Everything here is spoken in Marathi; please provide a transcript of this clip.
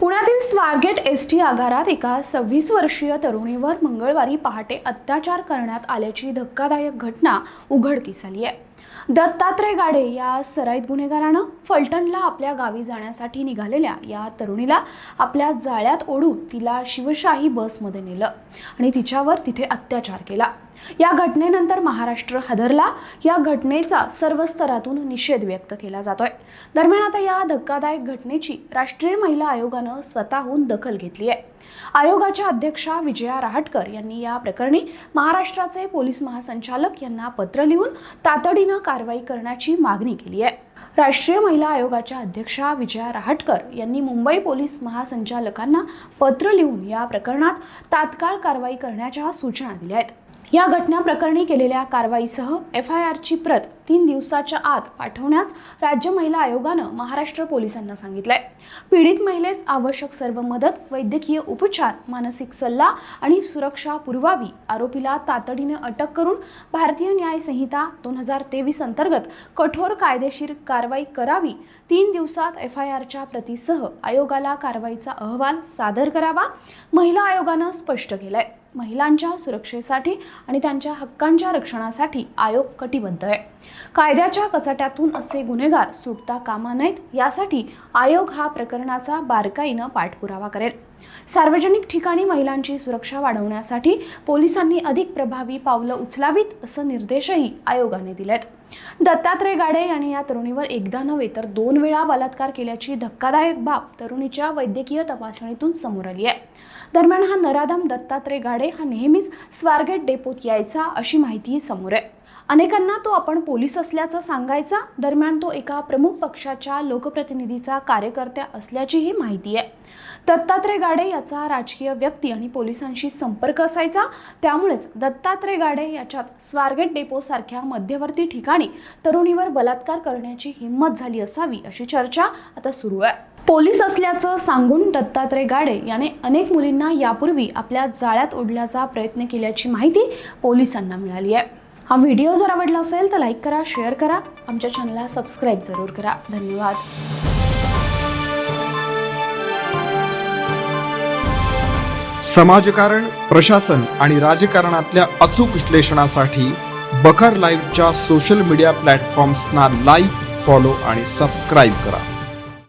पुण्यातील स्वारगेट एस टी आगारात एका सव्वीस वर्षीय तरुणीवर मंगळवारी पहाटे अत्याचार करण्यात आल्याची धक्कादायक घटना उघडकीस आली आहे. दत्तात्रय गाडे या सराईत गुन्हेगारानं फलटणला आपल्या गावी जाण्यासाठी निघालेल्या या तरुणीला आपल्या जाळ्यात ओढून तिला शिवशाही बसमध्ये नेलं आणि तिच्यावर तिथे अत्याचार केला. या घटनेनंतर महाराष्ट्र हादरला. या घटनेचा सर्व स्तरातून निषेध व्यक्त केला जातोय. दरम्यान आता या धक्कादायक घटनेची राष्ट्रीय महिला आयोगानं स्वतःहून दखल घेतली आहे. आयोगाच्या अध्यक्षा विजया रहाटकर यांनी या प्रकरणी महाराष्ट्राचे पोलीस महासंचालक यांना पत्र लिहून तातडीनं कारवाई करण्याची मागणी केली आहे. राष्ट्रीय महिला आयोगाच्या अध्यक्षा विजया रहाटकर यांनी मुंबई पोलीस महासंचालकांना पत्र लिहून या प्रकरणात तात्काळ कारवाई करण्याच्या सूचना दिल्या आहेत. या घटना प्रकरणी केलेल्या कारवाईसह एफ आय आरची प्रत तीन दिवसाच्या आत पाठवण्यास राज्य महिला आयोगानं महाराष्ट्र पोलिसांना सांगितलंय. पीडित महिलेस आवश्यक सर्व मदत वैद्यकीय उपचार मानसिक सल्ला आणि सुरक्षा पुरवावी आरोपीला तातडीने अटक करून भारतीय न्याय संहिता दोन हजार तेवीस अंतर्गत कठोर कायदेशीर कारवाई करावी तीन दिवसात एफ आय आरच्या प्रतीसह आयोगाला कारवाईचा अहवाल सादर करावा महिला आयोगानं स्पष्ट केलंय. महिलांच्या सुरक्षेसाठी आणि त्यांच्या हक्कांच्या रक्षणासाठी आयोग कटिबद्ध आहे. कायद्याच्या कचाट्यातून असे गुन्हेगार सुटता कामा नयेत यासाठी आयोग हा प्रकरणाचा बारकाईनं पाठपुरावा करेल. सार्वजनिक ठिकाणी महिलांची सुरक्षा वाढवण्यासाठी पोलिसांनी अधिक प्रभावी पावलं उचलावीत असं निर्देशही आयोगाने दिलेत. दत्तात्रय गाडे यांनी या तरुणीवर एकदा नव्हे तर दोन वेळा बलात्कार केल्याची धक्कादायक बाब तरुणीच्या वैद्यकीय तपासणीतून समोर आली आहे. दरम्यान हा नराधम दत्तात्रय गाडे हा नेहमीच स्वारगेट डेपोत यायचा अशी माहितीही समोर आहे. अनेकांना तो आपण पोलीस असल्याचं सांगायचा. दरम्यान तो एका प्रमुख पक्षाच्या लोकप्रतिनिधीचा कार्यकर्त्या असल्याचीही माहिती आहे. दत्तात्रय गाडे याचा राजकीय व्यक्ती आणि पोलिसांशी संपर्क असायचा. त्यामुळेच दत्तात्रय गाडे याच्यात स्वारगेट डेपोसारख्या मध्यवर्ती ठिकाणी तरुणीवर बलात्कार करण्याची हिंमत झाली असावी अशी चर्चा आता सुरू आहे. पोलीस असल्याचं सांगून दत्तात्रय गाडे याने अनेक मुलींना यापूर्वी आपल्या जाळ्यात ओढल्याचा प्रयत्न केल्याची माहिती पोलिसांना मिळाली आहे. हा व्हिडिओ जर आवडला असेल तर लाईक करा शेअर करा. आमच्या चॅनलला सबस्क्राईब जरूर करा. धन्यवाद. समाजकारण प्रशासन आणि राजकारणातल्या अचूक विश्लेषणासाठी बखर लाईव्हच्या सोशल मीडिया प्लॅटफॉर्म्सना लाईक फॉलो आणि सबस्क्राईब करा.